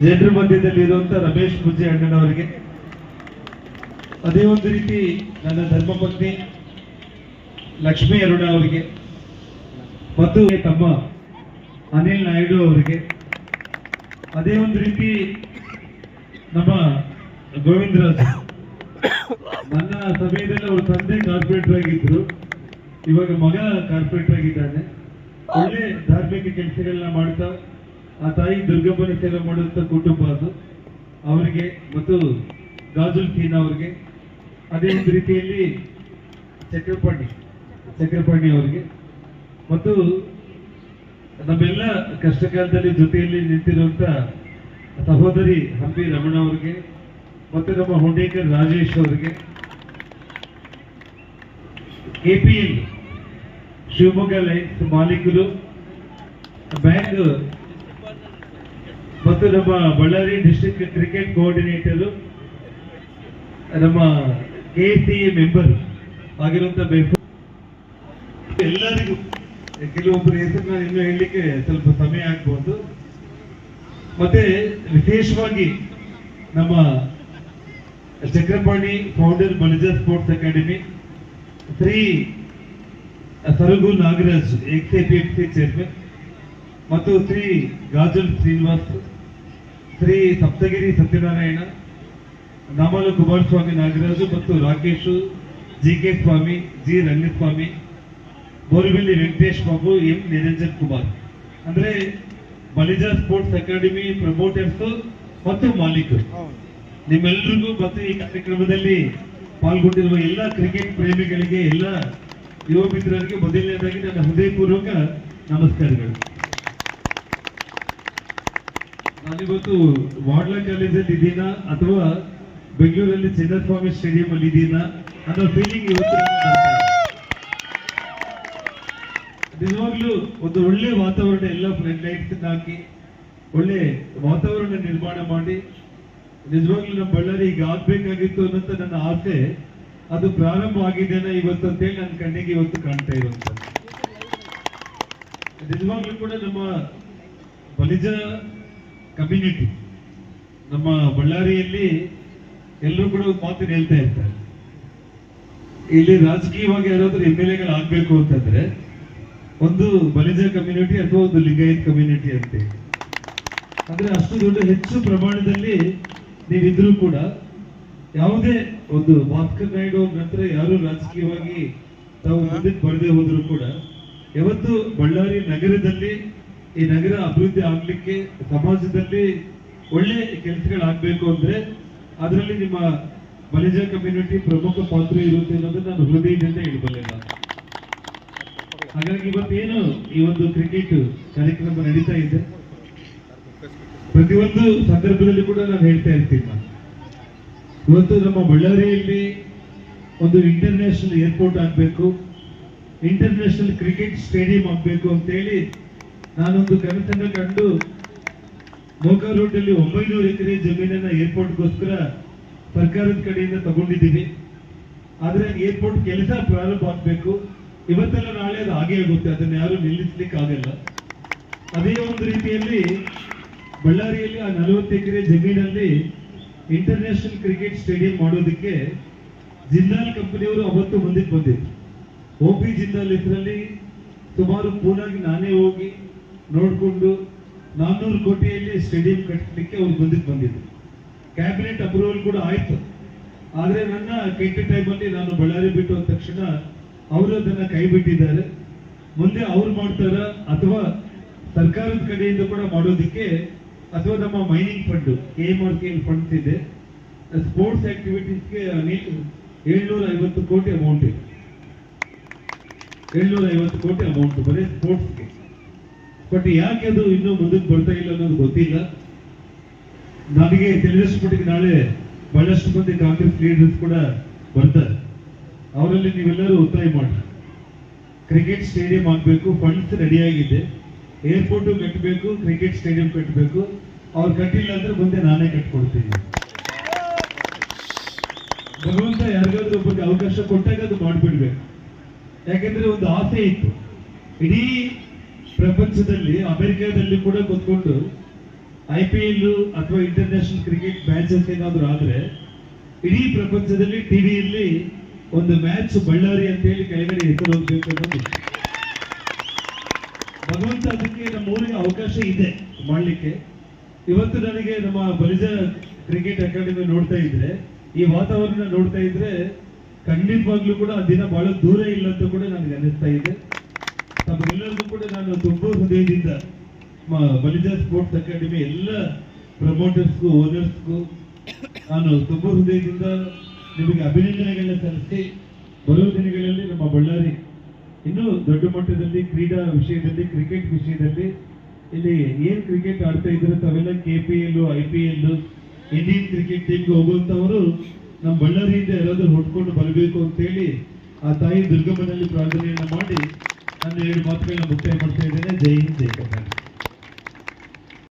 ಜನರ ಮಧ್ಯದಲ್ಲಿ ಇರುವಂತ ರಮೇಶ್ ಪೂಜೆ ಅಣ್ಣನವರಿಗೆ. ಅದೇ ಒಂದು ರೀತಿ ನನ್ನ ಧರ್ಮಪತ್ನಿ ಲಕ್ಷ್ಮೀ ಅರುಣ ಅವರಿಗೆ ಮತ್ತು ತಮ್ಮ ಅನಿಲ್ ನಾಯ್ಡು ಅವರಿಗೆ. ಅದೇ ಒಂದು ರೀತಿ ನಮ್ಮ ಗೋವಿಂದರಾಜ್ ನನ್ನ ಸಮಯದಲ್ಲಿ ಅವ್ರ ತಂದೆ ಕಾರ್ಪೊರೇಟರ್ ಆಗಿದ್ರು. ಇವಾಗ ಮಗ ಕಾರ್ಪೊರೇಟರ್ ಆಗಿದ್ದಾನೆ. ಒಳ್ಳೆ ಧಾರ್ಮಿಕ ಕೆಲಸಗಳನ್ನ ಮಾಡ್ತಾ ಆ ತಾಯಿ ದುರ್ಗಮ್ಮನ ಸೇವೆ ಮಾಡುವಂತ ಕುಟುಂಬ ಅದು. ಅವರಿಗೆ ಮತ್ತು ಗಾಜುಲ್ ಖೀನ್ ಅವರಿಗೆ. ಅದೇ ಒಂದು ರೀತಿಯಲ್ಲಿ ಚಕ್ರಪಾಣಿ ಚಕ್ರಪಾಣಿ ಅವರಿಗೆ. ಮತ್ತು ನಮ್ಮೆಲ್ಲ ಕಷ್ಟ ಕಾಲದಲ್ಲಿ ಜೊತೆಯಲ್ಲಿ ನಿಂತಿರುವಂತ ಸಹೋದರಿ ಹಂಪಿ ರಮಣ ಅವರಿಗೆ, ಮತ್ತು ನಮ್ಮ ಹುಂಡೇಕರ್ ರಾಜೇಶ್ ಅವರಿಗೆ. ಕೆಪಿಎಲ್ ಶಿವಮೊಗ್ಗ ಲೈನ್ಸ್ ಮಾಲೀಕರು, ಬ್ಯಾಂಕ್ ಮತ್ತು ನಮ್ಮ ಬಳ್ಳಾರಿ ಡಿಸ್ಟ್ರಿಕ್ಟ್ ಕ್ರಿಕೆಟ್ ಕೋಆರ್ಡಿನೇಟರ್ ನಮ್ಮ ಕೆ ಸಿ ಎ ಮೆಂಬರ್ ಆಗಿರುವಂತ ಎಲ್ಲರಿಗೂ ಕೆಲವೊಬ್ಬರ ಹೆಸರನ್ನ ಇನ್ನು ಹೇಳಲಿಕ್ಕೆ ಸ್ವಲ್ಪ ಸಮಯ ಆಗ್ಬಹುದು ಮತ್ತೆ ವಿಶೇಷವಾಗಿ ನಮ್ಮ Chakrapani founder Balija sports academy Shri Saragu Nagaraj ex APFC chairman ಮತ್ತು ಶ್ರೀ ಗಾಜಲ್ ಶ್ರೀನಿವಾಸ್ ಶ್ರೀ ಸಪ್ತಗಿರಿ ಸತ್ಯನಾರಾಯಣ, ನಾಮಲ ಕುಮಾರಸ್ವಾಮಿ ನಾಗರಾಜು ಮತ್ತು Rakesh G K Swamy, G Rangaswamy Boribelli Venkatesh Babu, M Niranjan Kumar. ಅಂದ್ರೆ ಬಲಿಜ ಸ್ಪೋರ್ಟ್ಸ್ ಅಕಾಡೆಮಿ ಪ್ರಮೋಟರ್ಸ್ ಮತ್ತು ಮಾಲೀಕರು. ನಿಮ್ಮೆಲ್ಲರಿಗೂ ಮತ್ತು ಈ ಕಾರ್ಯಕ್ರಮದಲ್ಲಿ ಪಾಲ್ಗೊಂಡಿರುವ ಎಲ್ಲ ಕ್ರಿಕೆಟ್ ಪ್ರೇಮಿಗಳಿಗೆ, ಎಲ್ಲ ಯುವ ಮಿತ್ರರಿಗೆ ಮೊದಲನೇದಾಗಿ ನನ್ನ ಹೃದಯಪೂರ್ವಕ ನಮಸ್ಕಾರಗಳು. ನಾನಿವತ್ತು ವಾಡ್ಲಾ ಕಾಲೇಜಲ್ಲಿ ಇದ್ದೀನಾ ಅಥವಾ ಬೆಂಗಳೂರಲ್ಲಿ ಚಿನ್ನಸ್ವಾಮಿ ಸ್ಟೇಡಿಯಂ ಅಲ್ಲಿ ಇದ್ದೀನಾ ಅನ್ನೋ ಫೀಲಿಂಗ್ ಇವತ್ತು. ನಿಜವಾಗ್ಲೂ ಒಂದು ಒಳ್ಳೆ ವಾತಾವರಣ ಎಲ್ಲ ಫ್ರೆಂಡ್ ಲೈಟ್ಸ್ ಹಾಕಿ, ಒಳ್ಳೆ ವಾತಾವರಣ ನಿರ್ಮಾಣ ಮಾಡಿ, ನಿಜವಾಗ್ಲೂ ನಮ್ಮ ಬಳ್ಳಾರಿ ಈಗ ಆಗ್ಬೇಕಾಗಿತ್ತು ಅನ್ನೋಂತ ನನ್ನ ಆಸೆ ಅದು ಪ್ರಾರಂಭ ಆಗಿದೆನ ಇವತ್ತು ಅಂತೇಳಿ ನನ್ನ ಕಣ್ಣಿಗೆ ಇವತ್ತು ಕಾಣ್ತಾ ಇರುವಂತ ನಿಜವಾಗ್ಲೂ ಕೂಡ ನಮ್ಮ ಬಲಿಜ ಕಮ್ಯುನಿಟಿ ನಮ್ಮ ಬಳ್ಳಾರಿಯಲ್ಲಿ ಎಲ್ಲರೂ ಕೂಡ ಮಾತು ಹೇಳ್ತಾ ಇರ್ತಾರೆ. ಇಲ್ಲಿ ರಾಜಕೀಯವಾಗಿ ಯಾರಾದ್ರೂ ಎಂ ಎಲ್ ಎಗಳು ಆಗ್ಬೇಕು ಅಂತಂದ್ರೆ ಒಂದು ಬಲಿಜ ಕಮ್ಯುನಿಟಿ ಅಥವಾ ಒಂದು ಲಿಂಗಾಯತ್ ಕಮ್ಯುನಿಟಿ ಅಂತ ಅಂದ್ರೆ ಅಷ್ಟು ದೊಡ್ಡ ಹೆಚ್ಚು ಪ್ರಮಾಣದಲ್ಲಿ ನೀವಿದ್ರೂ ಕೂಡ ಯಾವುದೇ ಒಂದು ಭಾಸ್ಕರ್ ನಾಯ್ಡು ನಂತರ ಯಾರು ರಾಜಕೀಯವಾಗಿ ತಾವು ಮುಂದಕ್ಕೆ ಬರದೇ ಹೋದ್ರು ಕೂಡ, ಯಾವತ್ತು ಬಳ್ಳಾರಿ ನಗರದಲ್ಲಿ ಈ ನಗರ ಅಭಿವೃದ್ಧಿ ಆಗ್ಲಿಕ್ಕೆ ಸಮಾಜದಲ್ಲಿ ಒಳ್ಳೆ ಕೆಲಸಗಳಾಗಬೇಕು ಅಂದ್ರೆ ಅದರಲ್ಲಿ ನಿಮ್ಮ ಬಲಿಜ ಕಮ್ಯುನಿಟಿ ಪ್ರಮುಖ ಪಾತ್ರ ಇರುತ್ತೆ ಅನ್ನೋದನ್ನ ನಾನು ಹೃದಯದಿಂದ ಹೇಳಬಲ್ಲೆ ಹಾಗಾಗಿ ಇವತ್ತೇನು ಈ ಒಂದು ಕ್ರಿಕೆಟ್ ಕಾರ್ಯಕ್ರಮ ನಡೀತಾ ಇದೆ? ಪ್ರತಿಯೊಂದು ಸಂದರ್ಭದಲ್ಲಿ ಕೂಡ ನಾನು ಹೇಳ್ತಾ ಇರ್ತೀನಿ. ನಾನು ಇವತ್ತು ನಮ್ಮ ಬಳ್ಳಾರಿಯಲ್ಲಿ ಒಂದು ಇಂಟರ್ನ್ಯಾಷನಲ್ ಏರ್ಪೋರ್ಟ್ ಆಗಬೇಕು. ಇಂಟರ್ನ್ಯಾಷನಲ್ ಕ್ರಿಕೆಟ್ ಸ್ಟೇಡಿಯಂ ಆಗಬೇಕು ಅಂತೇಳಿ ನಾನೊಂದು ಕನಸನ್ನು ಕಂಡು ಮೋಕಾ ಅಲ್ಲಿ ಒಂಬೈನೂರು ಎಕರೆ ಜಮೀನನ್ನ ಏರ್ಪೋರ್ಟ್ಗೋಸ್ಕರ ಸರ್ಕಾರದ ಕಡೆಯಿಂದ ತಗೊಂಡಿದ್ದೀವಿ. ಆದ್ರೆ ಏರ್ಪೋರ್ಟ್ ಕೆಲಸ ಪ್ರಾರಂಭ ಆಗ್ಬೇಕು. ಇವತ್ತೆಲ್ಲ ನಾಳೆ ಅದು ಹಾಗೆ ಆಗುತ್ತೆ. ಅದನ್ನ ಯಾರು ನಿಲ್ಲಿಸ್ಲಿಕ್ಕೆ ಆಗಲ್ಲ. ಅದೇ ಒಂದು ರೀತಿಯಲ್ಲಿ ಬಳ್ಳಾರಿಯಲ್ಲಿ ಆ ನಲವತ್ತು ಎಕರೆ ಜಮೀನಲ್ಲಿ ಇಂಟರ್ನ್ಯಾಷನಲ್ ಕ್ರಿಕೆಟ್ ಸ್ಟೇಡಿಯಂ ಮಾಡೋದಕ್ಕೆ ಜಿಂದಾಲ್ ಕಂಪನಿಯವರು ಅವತ್ತು ಮುಂದಕ್ಕೆ ಬಂದಿದ್ರು. ಓಪಿ ಜಿಂದಾಲ್ ಹೆಸರಲ್ಲಿ ಸುಮಾರು ಪೂನಾಗಿ ನಾನೇ ಹೋಗಿ ನೋಡಿಕೊಂಡು ನಾನ್ನೂರು ಕೋಟಿಯಲ್ಲಿ ಸ್ಟೇಡಿಯಂ ಕಟ್ಟಲಿಕ್ಕೆ ಅವ್ರು ಬಂದಿದ್ದು ಬಂದಿದ್ರು. ಕ್ಯಾಬಿನೆಟ್ ಅಪ್ರೂವಲ್ ಕೂಡ ಆಯಿತು. ಆದರೆ ನನ್ನ ಕೆಟ್ಟ ಟೈಮಲ್ಲಿ ನಾನು ಬಳ್ಳಾರಿ ಬಿಟ್ಟು ಅಂದ ತಕ್ಷಣ ಅವರು ಅದನ್ನ ಕೈ ಬಿಟ್ಟಿದ್ದಾರೆ. ಮುಂದೆ ಅವ್ರು ಮಾಡ್ತಾರ ಅಥವಾ ಸರ್ಕಾರದ ಕಡೆಯಿಂದ ಕೂಡ ಮಾಡೋದಕ್ಕೆ ಅಥವಾ ನಮ್ಮ mining fund K M R K funds ಇದೆ ಸ್ಪೋರ್ಟ್ಸ್ ಆಕ್ಟಿವಿಟೀಸ್ಗೆ ಏಳ್ನೂರ ಐವತ್ತು ಕೋಟಿ ಅಮೌಂಟ್ ಇದೆ. ಏಳ್ನೂರ ಐವತ್ತು ಕೋಟಿ ಅಮೌಂಟ್ ಬರೀ ಸ್ಪೋರ್ಟ್ಸ್ಗೆ ಬಟ್ ಯಾಕೆ ಅದು ಇನ್ನೂ ಮುಂದಕ್ಕೆ ಬರ್ತಾ ಇಲ್ಲ ಅನ್ನೋದು ಗೊತ್ತಿಲ್ಲ. ನನಗೆ ಮಟ್ಟಿಗೆ ನಾಳೆ ಬಹಳಷ್ಟು ಮಂದಿ ಕಾಂಗ್ರೆಸ್ ಲೀಡರ್ಸ್ ಕೂಡ ಬರ್ತಾರೆ. ಅವರಲ್ಲಿ ನೀವೆಲ್ಲರೂ ಒತ್ತಾಯ ಮಾಡಿ ಕ್ರಿಕೆಟ್ ಸ್ಟೇಡಿಯಂ ಆಗಬೇಕು ಫಂಡ್ಸ್ ರೆಡಿಯಾಗಿದೆ ಏರ್ಪೋರ್ಟು ಕಟ್ಟಬೇಕು ಕ್ರಿಕೆಟ್ ಸ್ಟೇಡಿಯಂ ಕಟ್ಟಬೇಕು ಅವ್ರು ಕಟ್ಟಿಲ್ಲ ಅಂದ್ರೆ ಮುಂದೆ ನಾನೇ ಕಟ್ಕೊಡ್ತೀನಿ. ಭಗವಂತ ಯಾರಿಗಾದ್ರೂ ಒಬ್ಬರಿಗೆ ಅವಕಾಶ ಕೊಟ್ಟಾಗ ಅದು ಮಾಡಿಬಿಡ್ಬೇಕು. ಯಾಕೆಂದ್ರೆ ಒಂದು ಆಸೆ ಇತ್ತು. ಇಡೀ ಪ್ರಪಂಚದಲ್ಲಿ, ಅಮೆರಿಕಾದಲ್ಲಿ ಕೂಡ ಕೂತ್ಕೊಂಡು ಐ ಪಿ ಎಲ್ ಅಥವಾ ಇಂಟರ್ನ್ಯಾಷನಲ್ ಕ್ರಿಕೆಟ್ ಮ್ಯಾಚಸ್ ಏನಾದರೂ ಆದರೆ, ಇಡೀ ಪ್ರಪಂಚದಲ್ಲಿ ಟಿವಿಯಲ್ಲಿ ಒಂದು ಮ್ಯಾಚ್ ಬಳ್ಳಾರಿ ಅಂತ ಹೇಳಿ ಕೆಳಗಡೆ ಹೆಸರು ಹೋಗ್ಬೇಕು ಅನ್ನೋದು ಭಗವಂತ ಅದಕ್ಕೆ ನಮ್ಮ ಊರಿಗೆ ಅವಕಾಶ ಇದೆ ಮಾಡಲಿಕ್ಕೆ. ಇವತ್ತು ನನಗೆ ನಮ್ಮ ಬಲಿಜ ಕ್ರಿಕೆಟ್ ಅಕಾಡೆಮಿ ನೋಡ್ತಾ ಇದ್ರೆ, ಈ ವಾತಾವರಣ ನೋಡ್ತಾ ಇದ್ರೆ ಖಂಡಿತವಾಗ್ಲೂ ಕೂಡ ಆ ದಿನ ಬಹಳ ದೂರ ಇಲ್ಲ ಅಂತ ಕೂಡ ನನಗೆ ಅನಿಸ್ತಾ ಇದೆ. ತಮ್ಮೆಲ್ಲರಿಗೂ ಕೂಡ ನಾನು ತುಂಬಾ ಹೃದಯದಿಂದ ಬಲಿಜ ಸ್ಪೋರ್ಟ್ಸ್ ಅಕಾಡೆಮಿ ಎಲ್ಲ ಪ್ರಮೋಟರ್ಸ್ಗೂ ಓನರ್ಸ್ಗೂ ನಾನು ತುಂಬಾ ಹೃದಯದಿಂದ ನಿಮಗೆ ಅಭಿನಂದನೆಗಳನ್ನ ಸಲ್ಲಿಸಿ ಬರುವ ದಿನಗಳಲ್ಲಿ ನಮ್ಮ ಬಳ್ಳಾರಿ ಇನ್ನೂ ದೊಡ್ಡ ಮಟ್ಟದಲ್ಲಿ ಕ್ರೀಡಾ ವಿಷಯದಲ್ಲಿ ಕ್ರಿಕೆಟ್ ವಿಷಯದಲ್ಲಿ ಇಲ್ಲಿ ಏನ್ ಕ್ರಿಕೆಟ್ ಆಡ್ತಾ ಇದ್ರೆ ತಾವೆಲ್ಲ K P L I P L Indian cricket ಟೀಮ್ಗೆ ಹೋಗುವಂತವರು ನಮ್ಮ ಬಳ್ಳಾರಿಯಿಂದ ಯಾರಾದ್ರೂ ಹೊಡ್ಕೊಂಡು ಬರಬೇಕು ಅಂತೇಳಿ ಆ ತಾಯಿ ದುರ್ಗಮ್ಮನಲ್ಲಿ ಪ್ರಾರ್ಥನೆಯನ್ನು ಮಾಡಿ ನನ್ನ ಎರಡು ಮಾತುಗಳನ್ನ ಮುಕ್ತಾಯ ಮಾಡ್ತಾ ಇದ್ದೇನೆ ಜೈ ಹಿಂದ್ ಜೈ ಕರ್ನಾಟಕ